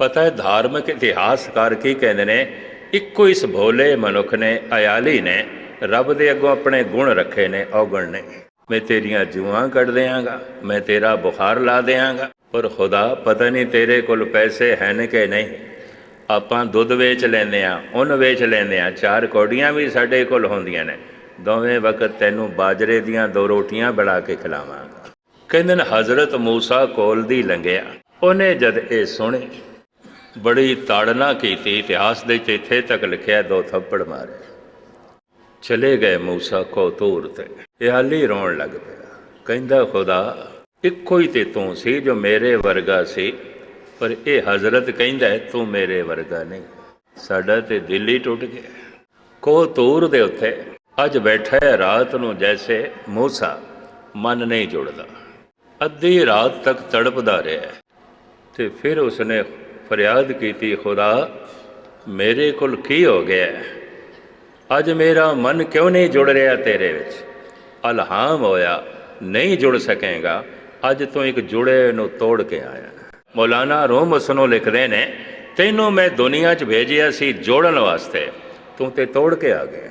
ਪਤਾ ਹੈ, ਧਾਰਮਿਕ ਇਤਿਹਾਸਕਾਰ ਕੀ ਕਹਿੰਦੇ ਨੇ, ਇੱਕੋ ਇਸ ਭੋਲੇ ਮਨੁੱਖ ਨੇ, ਅਯਾਲੀ ਨੇ, ਰੱਬ ਦੇ ਅੱਗੋਂ ਆਪਣੇ ਗੁਣ ਰੱਖੇ ਨੇ, ਔਗਣ ਨੇ। ਮੈਂ ਤੇਰੀਆਂ ਜੂਆਂ ਕੱਢ ਦਿਆਂਗਾ, ਮੈਂ ਤੇਰਾ ਬੁਖਾਰ ਲਾ ਦਿਆਂਗਾ, ਪਰ ਖੁਦਾ ਪਤਾ ਨਹੀਂ ਤੇਰੇ ਕੋਲ ਪੈਸੇ ਹਨ ਕਿ ਨਹੀਂ। ਆਪਾਂ ਦੁੱਧ ਵੇਚ ਲੈਂਦੇ ਆ ਉਹਨ ਵੇਚ ਲੈਂਦੇ ਆ ਚਾਰ ਕੌਡੀਆਂ ਵੀ ਸਾਡੇ ਕੋਲ ਹੁੰਦੀਆਂ ਨੇ। ਦੋਵੇਂ ਵਕਤ ਤੈਨੂੰ ਬਾਜਰੇ ਦੀਆਂ ਦੋ ਰੋਟੀਆਂ ਬਣਾ ਕੇ ਖਿਲਾਵਾਂਗਾ। ਕਹਿੰਦੇ ਨੇ, ਹਜ਼ਰਤ ਮੂਸਾ ਕੋਲ ਦੀ ਲੰਘਿਆ, ਉਹਨੇ ਜਦ ਇਹ ਸੁਣੇ ਬੜੀ ਤਾੜਨਾ ਕੀਤੀ, ਇਤਿਹਾਸ ਦੇ ਚ ਇੱਥੇ ਤੱਕ ਲਿਖਿਆ, ਦੋ ਥੱਪੜ ਮਾਰੇ। ਚਲੇ ਗਏ ਮੂਸਾ ਕੋ ਤੂਰ ਤੇ। ਇਹ ਹਾਲੀ ਰੋਣ ਲੱਗ ਪਿਆ। ਕਹਿੰਦਾ, ਖੁਦਾ, ਇੱਕੋ ਹੀ ਤੇ ਤੂੰ ਸੀ ਜੋ ਮੇਰੇ ਵਰਗਾ ਸੀ। ਪਰ ਇਹ ਹਜ਼ਰਤ ਕਹਿੰਦਾ, ਤੂੰ ਮੇਰੇ ਵਰਗਾ ਨਹੀਂ। ਸਾਡਾ ਤੇ ਦਿਲ ਹੀ ਟੁੱਟ ਗਿਆ। ਕੋ ਤੂਰ ਦੇ ਉੱਤੇ ਅੱਜ ਬੈਠਾ ਹੈ ਰਾਤ ਨੂੰ ਜੈਸੇ ਮੂਸਾ। ਮਨ ਨਹੀਂ ਜੁੜਦਾ। ਅੱਧੀ ਰਾਤ ਤੱਕ ਤੜਪਦਾ ਰਿਹਾ ਤੇ ਫਿਰ ਉਸਨੇ ਫਰਿਆਦ ਕੀਤੀ, ਖੁਦਾ, ਮੇਰੇ ਕੋਲ ਕੀ ਹੋ ਗਿਆ? ਅੱਜ ਮੇਰਾ ਮਨ ਕਿਉਂ ਨਹੀਂ ਜੁੜ ਰਿਹਾ ਤੇਰੇ ਵਿੱਚ? ਅਲਹਾਮ ਹੋਇਆ, ਨਹੀਂ ਜੁੜ ਸਕੇਗਾ, ਅੱਜ ਤੋਂ ਇੱਕ ਜੁੜੇ ਨੂੰ ਤੋੜ ਕੇ ਆਇਆ। ਮੌਲਾਨਾ ਰੋਮ ਉਸ ਲਿਖਦੇ ਨੇ, ਤੈਨੂੰ ਮੈਂ ਦੁਨੀਆ 'ਚ ਭੇਜਿਆ ਸੀ ਜੋੜਨ ਵਾਸਤੇ, ਤੂੰ ਤੇ ਤੋੜ ਕੇ ਆ ਗਿਆ।